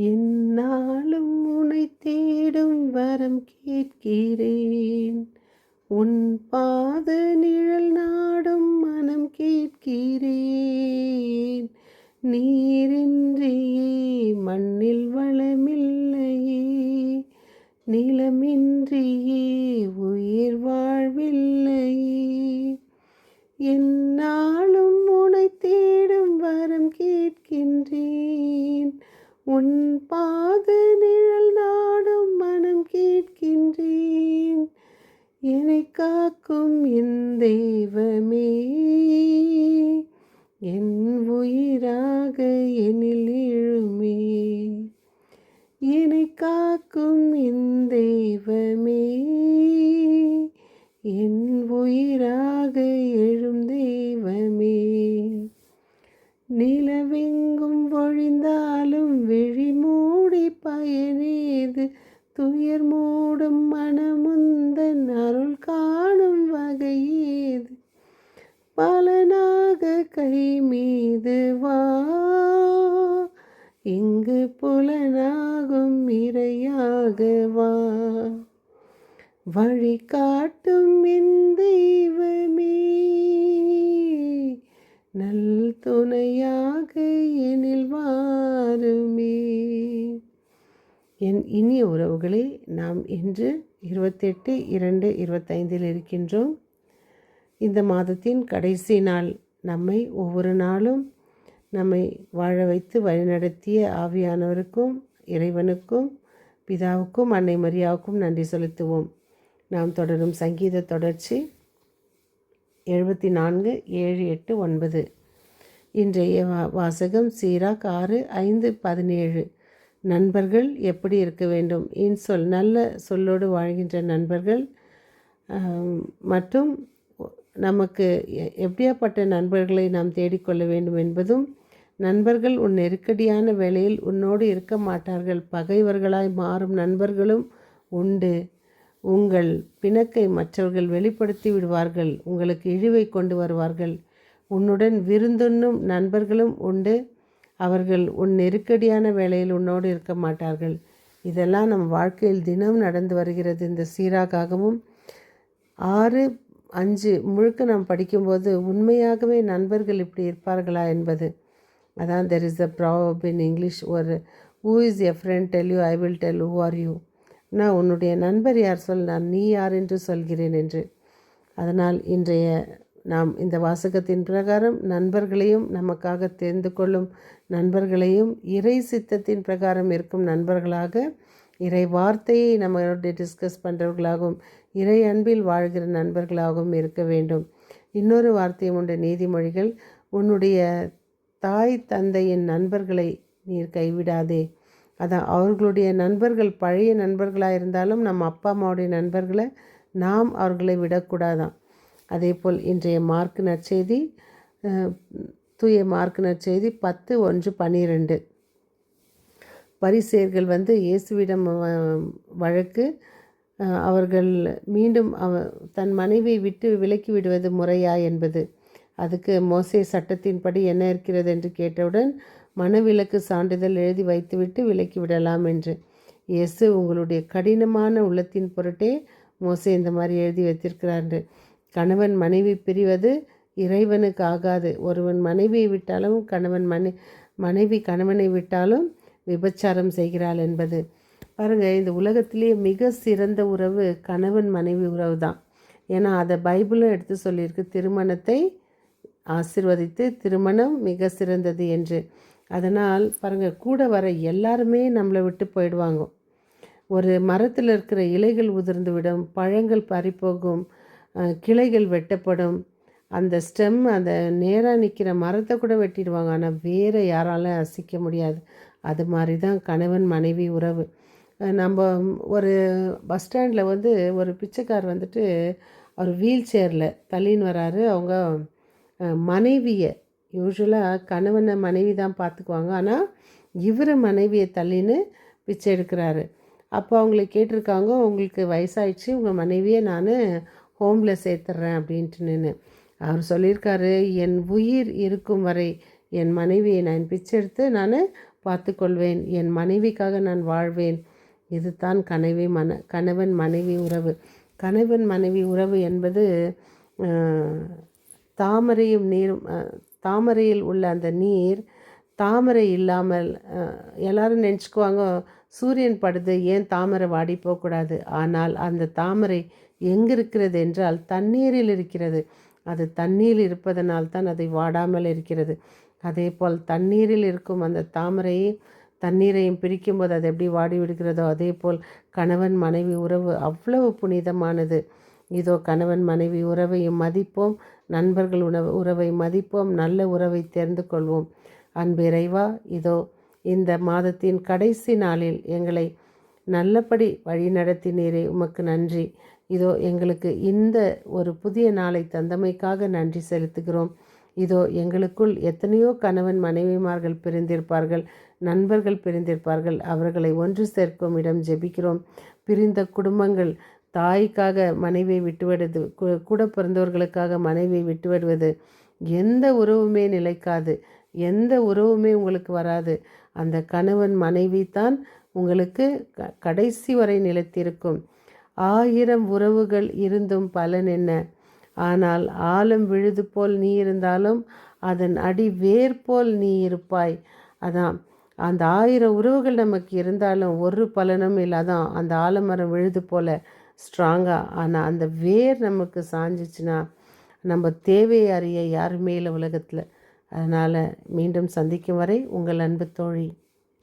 என்னாலும் உனை தேடும் வரம் கேட்கிறேன். உன் பாத நிழல் நாடும் மனம் கேட்கிறேன். நீரின்றியே மண்ணில் வளமில்லையே. நிலமின்றியே உயிர் வாழ்வில்லையே. என்னாலும் உனை தேடும் வரம் கேட்கின்றேன். உன் பாத நிழல் நாடும் மனம் கேட்கின்றேன். என்னை காக்கும் என் தெய்வமே. என் உயிராக எனில் எழுமே. என்னை காக்கும் என் தெய்வமே. என் உயிராக பயனேது துயர் மூடும் மனமுந்தன் அருள் காணும் வகையேது. பலனாக கை மீது வா. இங்கு புலனாகும் இறையாக வா. வழிகாட்டும் என் தெய்வமே. நல் துணையாக எனில் வாருமே. என் இனிய உறவுகளே நாம் இன்று இருபத்தெட்டு இரண்டு இருபத்தைந்தில் இருக்கின்றோம். இந்த மாதத்தின் கடைசி நாள். நம்மை ஒவ்வொரு நாளும் நம்மை வாழ வைத்து வழிநடத்திய ஆவியானவருக்கும் இறைவனுக்கும் பிதாவுக்கும் அன்னை மரியாவுக்கும் நன்றி செலுத்துவோம். நாம் தொடரும் சங்கீத தொடர்ச்சி எழுபத்தி நான்கு ஏழு எட்டு ஒன்பது. இன்றைய வா வாசகம் சீராக் ஆறு ஐந்து பதினேழு. நண்பர்கள் எப்படி இருக்க வேண்டும்? இன்சொல் நல்ல சொல்லோடு வாழ்கின்ற நண்பர்கள் மற்றும் நமக்கு எப்படியாப்பட்ட நண்பர்களை நாம் தேடிக்கொள்ள வேண்டும் என்பதும் நண்பர்கள் உன் நெருக்கடியான வேளையில் உன்னோடு இருக்க மாட்டார்கள். பகைவர்களாய் மாறும் நண்பர்களும் உண்டு. உங்கள் பிணக்கை மற்றவர்கள் வெளிப்படுத்தி விடுவார்கள். உங்களுக்கு இழிவை கொண்டு வருவார்கள். உன்னுடன் விருந்துண்ணும் நண்பர்களும் உண்டு. அவர்கள் உன் நெருக்கடியான வேளையில் உன்னோடு இருக்க மாட்டார்கள். இதெல்லாம் நம் வாழ்க்கையில் தினம் நடந்து வருகிறது. இந்த சீராகாகவும் ஆறு அஞ்சு முழுக்க நாம் படிக்கும்போது உண்மையாகவே நண்பர்கள் இப்படி இருப்பார்களா என்பது. அதான் there is a proverb in English ஒரு who is a friend tell you I will tell who are you நான் உன்னுடைய நண்பர் யார் சொல் நான் நீ யார் என்று சொல்கிறேன் என்று. அதனால் இன்றைய நாம் இந்த வாசகத்தின் பிரகாரம் நண்பர்களையும் நமக்காக தெரிந்து கொள்ளும் நண்பர்களையும் இறை சித்தத்தின் பிரகாரம் இருக்கும் நண்பர்களாக இறை வார்த்தையை நம்மளுடைய டிஸ்கஸ் பண்ணுறவர்களாகவும் இறை அன்பில் வாழ்கிற நண்பர்களாகவும் இருக்க வேண்டும். இன்னொரு வார்த்தையும் உண்டு நீதிமொழிகள். உன்னுடைய தாய் தந்தையின் நண்பர்களை நீர் கைவிடாதே. அதான் அவர்களுடைய நண்பர்கள் பழைய நண்பர்களாக இருந்தாலும் நம்ம அப்பா அம்மாவுடைய நண்பர்களை நாம் அவர்களை விடக்கூடாதான். அதே போல் இன்றைய மார்க் நற்செய்தி தூய மார்க் நற்செய்தி பத்து ஒன்று பன்னிரெண்டு பரிசேர்கள் வந்து இயேசுவிடம் வழக்கு அவர்கள் மீண்டும் அவ தன் மனைவியை விட்டு விலக்கி விடுவது முறையா என்பது. அதுக்கு மோசே சட்டத்தின்படி என்ன இருக்கிறது என்று கேட்டவுடன் மனவிலக்கு சான்றிதழ் எழுதி வைத்துவிட்டு விலக்கி விடலாம் என்று. இயேசு உங்களுடைய கடினமான உள்ளத்தின் பொருட்டே மோசே இந்த மாதிரி எழுதி வைத்திருக்கிறார் கணவன் மனைவி பிரிவது இறைவனுக்கு ஆகாது. ஒருவன் மனைவியை விட்டாலும் கணவன் மனை மனைவி கணவனை விட்டாலும் விபச்சாரம் செய்கிறாள் என்பது. பாருங்கள் இந்த உலகத்திலேயே மிக சிறந்த உறவு கணவன் மனைவி உறவு தான். ஏன்னா அதை பைபிளும் எடுத்து சொல்லியிருக்கு திருமணத்தை ஆசிர்வதித்து திருமணம் மிக சிறந்தது என்று. அதனால் பாருங்கள் கூட வர எல்லாருமே நம்மளை விட்டு போயிடுவாங்க. ஒரு மரத்தில் இருக்கிற இலைகள் உதிர்ந்து விடும் பழங்கள் பறிப்போகும் கிளைகள் வெட்டப்படும். அந்த ஸ்டெம் அந்த நேராக நிற்கிற மரத்தை கூட வெட்டிடுவாங்க. ஆனால் வேறு யாராலும் அசைக்க முடியாது. அது மாதிரி தான் கணவன் மனைவி உறவு. நம்ம ஒரு பஸ் ஸ்டாண்டில் வந்து ஒரு பிச்சைக்கார் வந்துட்டு அவர் வீல் சேரில் தள்ளின்னு வராரு. அவங்க மனைவியை யூஸ்வலாக கணவனை மனைவி தான் பார்த்துக்குவாங்க ஆனால் இவர் மனைவியை தள்ளின்னு பிச்சை எடுக்கிறாரு. அப்போ அவங்கள கேட்டிருக்காங்க. உங்களுக்கு வயசாகிடுச்சு உங்கள் மனைவியை நான் ஹோமில் சேர்த்துட்றேன் அப்படின்ட்டுன்னு அவர் சொல்லியிருக்காரு என் உயிர் இருக்கும் வரை என் மனைவியை நான் பிச்சை எடுத்து நான் பார்த்துக்கொள்வேன். என் மனைவிக்காக நான் வாழ்வேன். இதுதான் கனவி மன கணவன் மனைவி உறவு. கணவன் மனைவி உறவு என்பது தாமரையும் நீரும் தாமரையில் உள்ள அந்த நீர் தாமரை இல்லாமல் எல்லாரும் நினச்சிக்குவாங்க சூரியன் படுது ஏன் தாமரை வாடி போகக்கூடாது? ஆனால் அந்த தாமரை எங்கிருக்கிறது என்றால் தண்ணீரில் இருக்கிறது. அது தண்ணீரில் இருப்பதனால் தான் அதை வாடாமல் இருக்கிறது. அதே போல் தண்ணீரில் இருக்கும் அந்த தாமரையை தண்ணீரையும் பிரிக்கும்போது அது எப்படி வாடி விடுகிறதோ அதே போல் கணவன் மனைவி உறவு அவ்வளவு புனிதமானது. இதோ கணவன் மனைவி உறவையும் மதிப்போம் நண்பர்கள் உணவு உறவை மதிப்போம் நல்ல உறவை தேர்ந்து கொள்வோம். அன்பிறைவா இதோ இந்த மாதத்தின் கடைசி நாளில் எங்களை நல்லபடி வழி நடத்தினீரே உமக்கு நன்றி. இதோ எங்களுக்கு இந்த ஒரு புதிய நாளை தந்தமைக்காக நன்றி செலுத்துகிறோம். இதோ எங்களுக்குள் எத்தனையோ கணவன் மனைவிமார்கள் பிரிந்திருப்பார்கள் நண்பர்கள் பிரிந்திருப்பார்கள் அவர்களை ஒன்று சேர்க்கும் இடம் ஜெபிக்கிறோம். பிரிந்த குடும்பங்கள் தாய்க்காக மனைவியை விட்டுவிடுவது கூட பிறந்தவர்களுக்காக மனைவியை விட்டுவிடுவது எந்த உறவுமே நிலைக்காது எந்த உறவுமே உங்களுக்கு வராது. அந்த கணவன் மனைவி தான் உங்களுக்கு க கடைசி வரை நிலைத்திருக்கும். ஆயிரம் உறவுகள் இருந்தும் பலன் என்ன? ஆனால் ஆழம் விழுது போல் நீ இருந்தாலும் அதன் அடி வேர் போல் நீ இருப்பாய். அதான் அந்த ஆயிரம் உறவுகள் நமக்கு இருந்தாலும் ஒரு பலனும் இல்லாதான் அந்த ஆலமரம் விழுது போல் ஸ்ட்ராங்காக ஆனால் அந்த வேர் நமக்கு சாஞ்சிச்சுன்னா நம்ம தேவையை அறிய யாருமே இல்லை உலகத்தில். அதனால் மீண்டும் சந்திக்கும் வரை உங்கள் அன்பு தோழி.